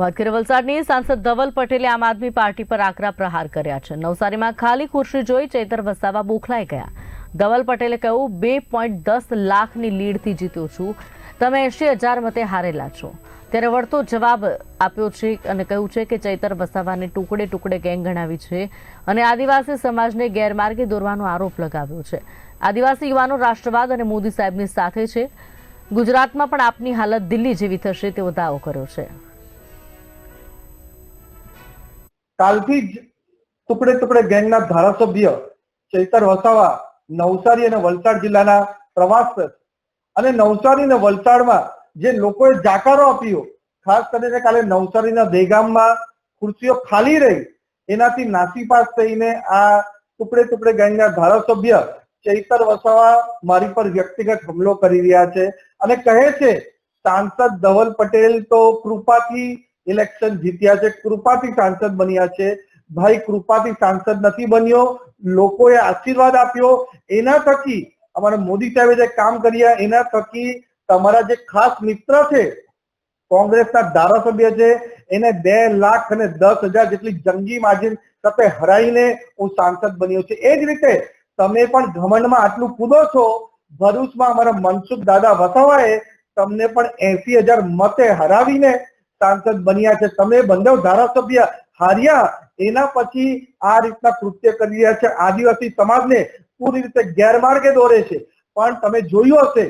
વાત કરીએ વલસાડની. સાંસદ ધવલ પટેલે આમ આદમી પાર્ટી પર આકરા પ્રહાર કર્યા છે. નવસારીમાં ખાલી ખુરશી જોઈ ચૈતર વસાવા બોખલાઈ ગયા. ધવલ પટેલે કહ્યું, બે પોઈન્ટ દસ લાખની લીડથી જીત્યો છું. તમે એંશી હજાર મતે હારેલા છો. ત્યારે વળતો જવાબ આપ્યો છે અને કહ્યું છે કે ચૈતર વસાવાને ટુકડે ટુકડે ગેંગ ગણાવી છે અને આદિવાસી સમાજને ગેરમાર્ગે દોરવાનો આરોપ લગાવ્યો છે. આદિવાસી યુવાનો રાષ્ટ્રવાદ અને મોદી સાહેબની સાથે છે. ગુજરાતમાં પણ આપની હાલત દિલ્હી જેવી થશે તેવો દાવો કર્યો છે. કાલથી જ ટુકડે ટુકડે ગેંગના ધારાસભ્ય ચૈતર વસાવા નવસારી અને વલસાડ જિલ્લાના પ્રવાસ અને નવસારી અને વલસાડમાં જે લોકોએ જાકારો આપ્યો, ખાસ કરીને કાલે નવસારીના દેગામમાં ખુરશીઓ ખાલી રહી, એનાથી નાસીપાસ થઈને આ ટુકડે ટુકડે ગેંગના ધારાસભ્ય ચૈતર વસાવા મારી પર વ્યક્તિગત હુમલો કરી રહ્યા છે. અને કહે છે, સાંસદ ધવલ પટેલ તો કૃપાથી ઇલેક્શન જીત્યા છે, કૃપાથી સાંસદ બન્યા છે. ભાઈ, કૃપાથી સાંસદ નથી બન્યો. લોકોએ આશીર્વાદ આપ્યો. એના થકી અમારા મોદી સાહેબે જે કામ કર્યા, એના થકી તમારા જે ખાસ મિત્ર છે, કોંગ્રેસના ધારાસભ્ય છે, એને બે લાખ અને દસ હજાર જેટલી જંગી માર્જિન સાથે હરાઈને હું સાંસદ બન્યો છે. એ જ રીતે તમે પણ ઘમંડમાં આટલું કૂદો છો, ભરૂચમાં અમારા મનસુખ દાદા વસાવાએ તમને પણ એસી હજાર મતે હરાવીને સાંસદ બન્યા છે. તમે બંધવ ધારાસભ્ય હાર્યા, એના પછી આ રીતના કૃત્ય કરી રહ્યા છે. આદિવાસી સમાજને પૂરી રીતે ગેરમાર્ગે દોરે છે. પણ તમે જોયું હશે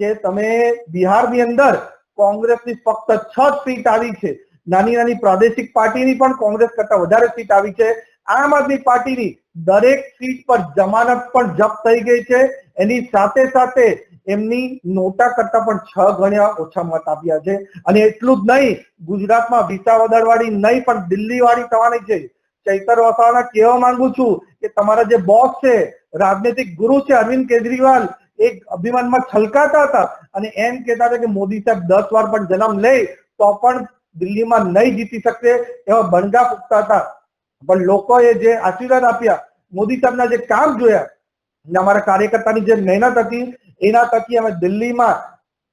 કે તમે બિહારની અંદર કોંગ્રેસની ફક્ત છ સીટ આવી છે. નાની નાની પ્રાદેશિક પાર્ટીની પણ કોંગ્રેસ કરતા વધારે સીટ આવી છે. આમ આદમી પાર્ટીની દરેક સીટ પર જમાનત પણ જપ્ત થઈ ગઈ છે. એની સાથે સાથે એમની નોટા કરતા પણ છ ગણ્યા ઓછા મત આપ્યા છે. અને એટલું જ નહીં, ગુજરાતમાં વિસાવદર વાળી નહીં, પણ દિલ્હી વાળી થવાની છે. ચૈતર વસાવાના કહેવા માંગુ છું કે તમારા જે બોસ છે, રાજનૈતિક ગુરુ છે અરવિંદ કેજરીવાલ એક અભિમાનમાં છલકાતા હતા અને એમ કહેતા હતા કે મોદી સાહેબ દસ વાર પણ જન્મ લે, તો પણ દિલ્હીમાં નહીં જીતી શકશે એવા બણગા ફૂકતા હતા. પણ લોકોએ જે આશીર્વાદ આપ્યા, મોદી સાહેબના જે કામ જોયા અમારા કાર્યકર્તાની જે મહેનત હતી, એના થકી અમે દિલ્હીમાં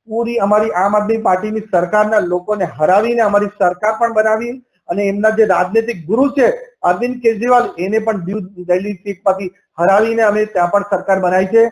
પૂરી અમારી આમ આદમી પાર્ટીની સરકારના લોકોને હરાવીને અમારી સરકાર પણ બનાવી અને એમના જે રાજનૈતિક ગુરુ છે, અરવિંદ કેજરીવાલ, એને પણ દિલ્હી સીટ પરથી હરાવીને અમે ત્યાં પણ સરકાર બનાવી છે.